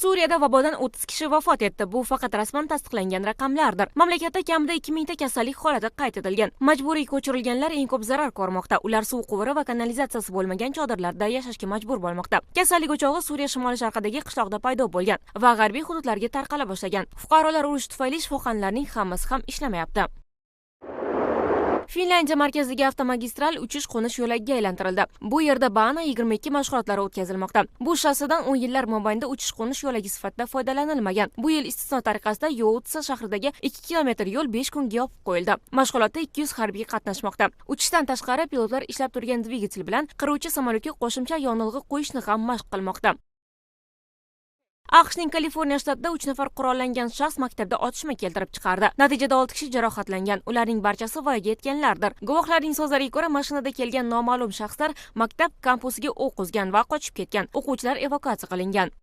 suriyada vabodan o'ttiz kishi vafot etdi. Bu faqat rasman tasdiqlangan raqamlardir. Mamlakatda kamida ikki mingta kasallik holati qayd etilgan. Majburiy ko'chirilganlar eng ko'p zarar ko'rmoqda. Ular suv quvuri va kanalizatsiyasi bo'lmagan chodirlarda yashashga majbur bo'lmoqda. Kasallik o'chog'i suriya shimoli sharqidagi qishloqda paydo bo'lgan va g'arbiy hududlarga tarqala boshlagan. Fuqarolar urush tufayli shifoxonalarning hammasi ham ishlamayapti. Finlyandiya markazidagi avtomagistral uchish qo'nish yo'lagiga aylantirildi. Bu yerda bana yigirma ikki mashg'ulotlari o'tkazilmoqda. Bu shassidan o'n yillar mobaynida uchish qo'nish yo'lagi sifatida foydalanilmagan. Bu yil istisno tariqasida youtsa shahridagi ikki kilometr yo'l besh kunga yopib qo'yildi. Mashg'ulotda ikki yuz harbiy qatnashmoqda. Uchishdan tashqari pilotlar ishlab turgan dvigatel bilan qiruvchi samolyotga qo'shimcha yonilg'i qo'yishni ham mashq qilmoqda. Aqshning kaliforniya shtatida uch nafar qurollangan shaxs maktabda otishma keltirib chiqardi. Natijada olti kishi jarohatlangan. Ularning barchasi voyaga yetganlardir. Guvohlarning so'zlariga ko'ra mashinada kelgan noma'lum shaxslar maktab kampusiga o'q uzgan va qochib ketgan. O'quvchilar evakuatsiya qilingan.